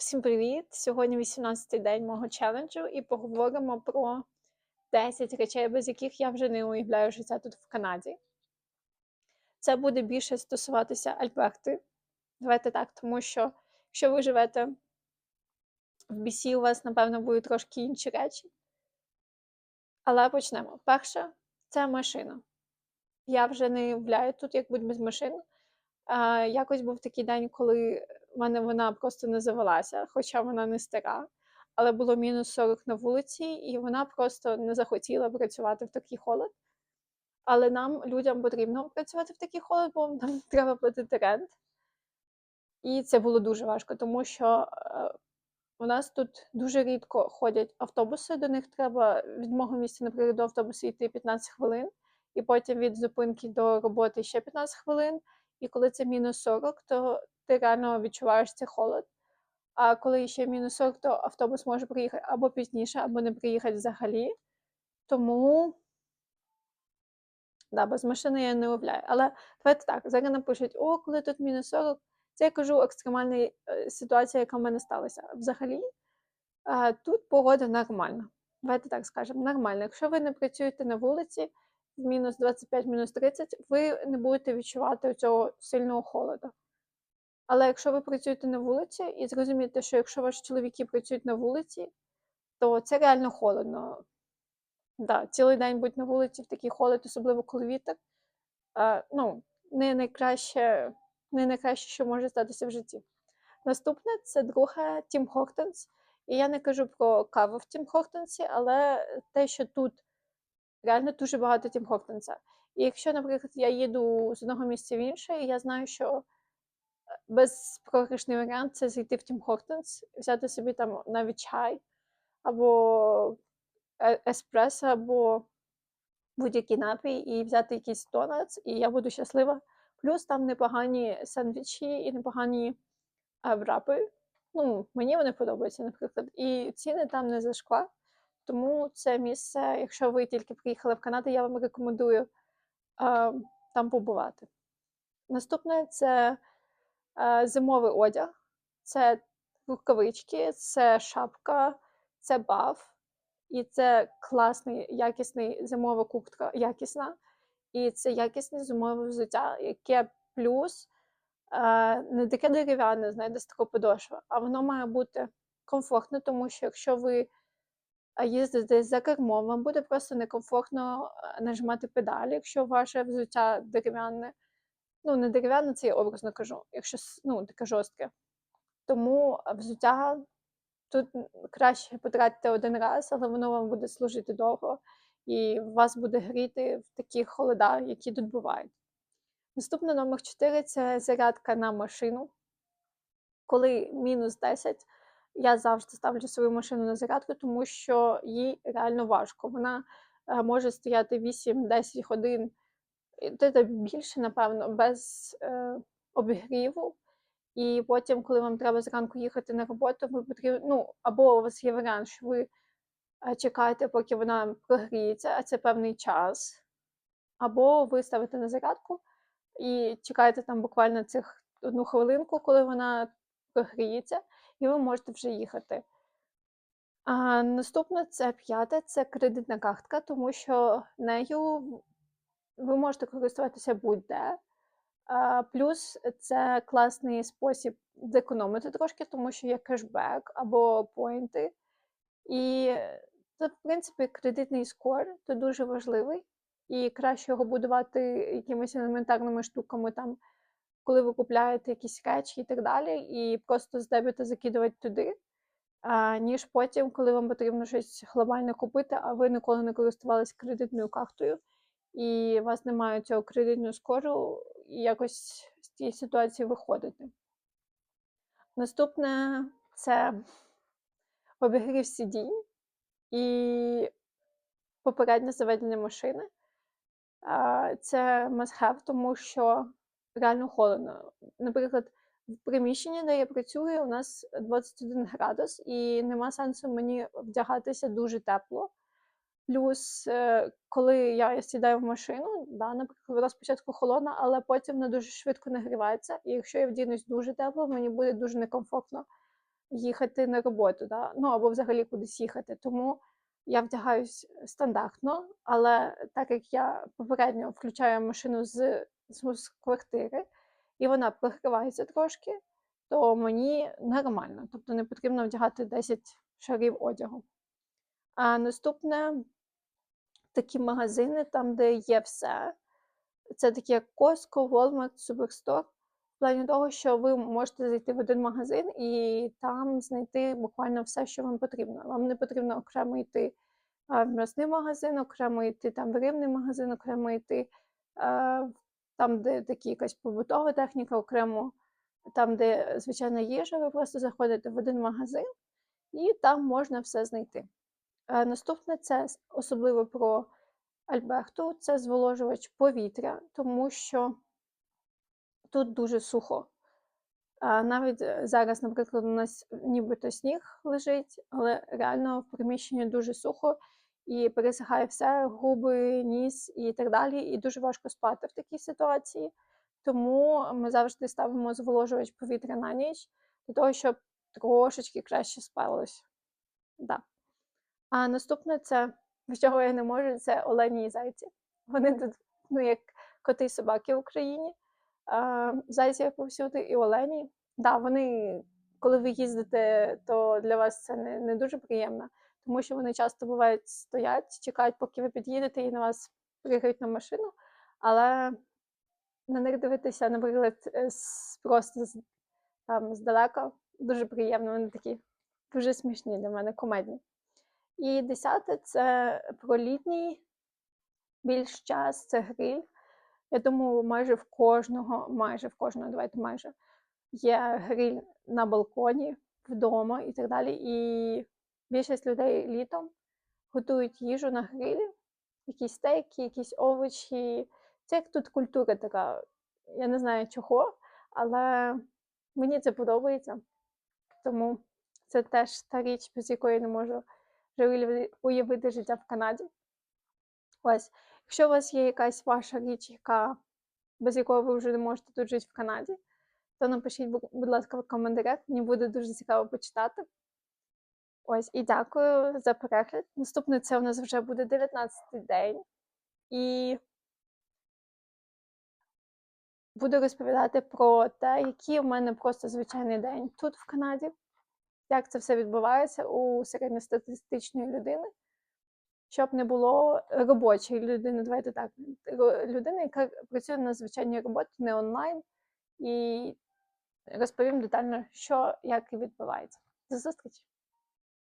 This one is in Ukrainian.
Всім привіт! Сьогодні 18-й день мого челенджу і поговоримо про 10 речей, без яких я вже не уявляю життя тут в Канаді. Це буде більше стосуватися Альберти. Давайте так, тому що якщо ви живете в BC, у вас, напевно, будуть трошки інші речі. Але почнемо. Перше це машина. Я вже не уявляю тут, як будь без машин. Якось був такий день, коли в мене вона просто не завелася, хоча вона не стара. Але було мінус 40 на вулиці, і вона просто не захотіла працювати в такий холод. Але нам, людям, потрібно працювати в такий холод, бо нам треба платити рент. І це було дуже важко, тому що е, у нас тут дуже рідко ходять автобуси. До них треба від мого місця, наприклад, до автобусу йти 15 хвилин, і потім від зупинки до роботи ще 15 хвилин. І коли це мінус 40, то ти реально відчуваєш цей холод. А коли ще мінус 40, то автобус може приїхати або пізніше, або не приїхати взагалі. Тому, да, без машини я не уявляю. Але давайте так, зараз напишуть, о, коли тут мінус 40, це я кажу екстремальна е, ситуація, яка в мене сталася. Взагалі, е, тут погода нормальна. Давайте так скажемо, нормальна. Якщо ви не працюєте на вулиці, в мінус 25, мінус 30, ви не будете відчувати цього сильного холоду. Але якщо ви працюєте на вулиці і зрозумієте, що якщо ваші чоловіки працюють на вулиці, то це реально холодно. Да, цілий день бути на вулиці в такий холод, особливо коли вітер. А, ну, не найкраще, не найкраще, що може статися в житті. Наступне це друге Тім Хортенс. І я не кажу про каву в Тім Хортенсі, але те, що тут реально дуже багато Тім Хортенса. І якщо, наприклад, я їду з одного місця в інше, і я знаю, що безпрограшний варіант це зайти в Тім Хортенс, взяти собі там навіть чай, або е- еспресо, або будь-який напій, і взяти якийсь донатс, і я буду щаслива. Плюс там непогані сендвічі і непогані е, врапи. Ну, мені вони подобаються, наприклад. І ціни там не за шкла. Тому це місце, якщо ви тільки приїхали в Канаду, я вам рекомендую е, там побувати. Наступне це зимовий одяг, це рукавички, це шапка, це баф, і це класний, якісний зимова куртка, якісна, і це якісне зимове взуття, яке плюс е, не таке дерев'яне, знаєте, з такого подошва, а воно має бути комфортне, тому що якщо ви їздите за кермом, вам буде просто некомфортно е, нажимати педалі, якщо ваше взуття дерев'яне. Ну, не дерев'яне, це я образно кажу, якщо ну, таке жорстке. Тому взуття тут краще потратити один раз, але воно вам буде служити довго і вас буде гріти в такі холода, які тут бувають. Наступний номер 4 це зарядка на машину. Коли мінус 10, я завжди ставлю свою машину на зарядку, тому що їй реально важко. Вона е, може стояти 8-10 годин, це більше, напевно, без е, обігріву. І потім, коли вам треба зранку їхати на роботу, ви потрібно, ну, або у вас є варіант, що ви е, чекаєте, поки вона прогріється, а це певний час. Або ви ставите на зарядку і чекаєте там буквально цих одну хвилинку, коли вона прогріється і ви можете вже їхати. А Наступне це п'яте це кредитна картка, тому що нею ви можете користуватися будь-де. Плюс це класний спосіб зекономити трошки, тому що є кешбек або поінти. І це, в принципі, кредитний скор це дуже важливий. І краще його будувати якимись елементарними штуками там коли ви купляєте якісь речі і так далі, і просто з дебіта закидувати туди, ніж потім, коли вам потрібно щось глобальне купити, а ви ніколи не користувалися кредитною картою, і у вас немає цього кредитного скору, і якось з цієї ситуації виходити. Наступне це обігрів сидінь і попереднє заведення машини. Це must have, тому що реально холодно. Наприклад, в приміщенні, де я працюю, у нас 21 градус, і нема сенсу мені вдягатися дуже тепло. Плюс, е, коли я сідаю в машину, да, наприклад, вона спочатку холодна, але потім вона дуже швидко нагрівається. І якщо я вдінусь дуже тепло, мені буде дуже некомфортно їхати на роботу, да? ну або взагалі кудись їхати. Тому я вдягаюсь стандартно, але так як я попередньо включаю машину з, з, квартири, і вона прогрівається трошки, то мені нормально. Тобто не потрібно вдягати 10 шарів одягу. А наступне такі магазини, там, де є все. Це такі як Costco, Walmart, Superstore. В плані того, що ви можете зайти в один магазин і там знайти буквально все, що вам потрібно. Вам не потрібно окремо йти в м'ясний магазин, окремо йти там в рибний магазин, окремо йти там, де такі якась побутова техніка, окремо там, де звичайна їжа, ви просто заходите в один магазин і там можна все знайти. Е, Наступне це особливо про Альберту, це зволожувач повітря, тому що тут дуже сухо. Навіть е, зараз, наприклад, у нас нібито сніг лежить, але реально в приміщенні дуже сухо і пересихає все, губи, ніс і так далі. І дуже важко спати в такій ситуації. Тому ми завжди ставимо зволожувач повітря на ніч для того, щоб трошечки краще спалось. Да. А наступне це, без чого я не можу, це олені і зайці. Вони тут, ну, як коти і собаки в Україні. А, зайці повсюди і олені. Да, вони, коли ви їздите, то для вас це не, не дуже приємно, тому що вони часто бувають стоять, чекають, поки ви під'їдете і на вас пригають на машину. Але на них дивитися, наприклад, е, просто там здалека дуже приємно. Вони такі дуже смішні для мене, комедні. І десяте це про літній більш час, це гриль. Я думаю, майже в кожного, майже в кожного, давайте майже, є гриль на балконі, вдома і так далі. І більшість людей літом готують їжу на грилі, якісь стейки, якісь овочі. Це як тут культура така. Я не знаю чого, але мені це подобається. Тому це теж та річ, без якої не можу уявити життя в Канаді. Ось, якщо у вас є якась ваша річ, яка, без якої ви вже не можете тут жити в Канаді, то напишіть, будь ласка, в коментарях. Мені буде дуже цікаво почитати. Ось, і дякую за перегляд. Наступний це у нас вже буде 19-й день. І буду розповідати про те, який у мене просто звичайний день тут в Канаді, як це все відбувається у середньостатистичної людини, щоб не було робочої людини. Давайте так, людини, яка працює на звичайній роботі, не онлайн, і розповім детально, що як і відбувається. До зустрічі!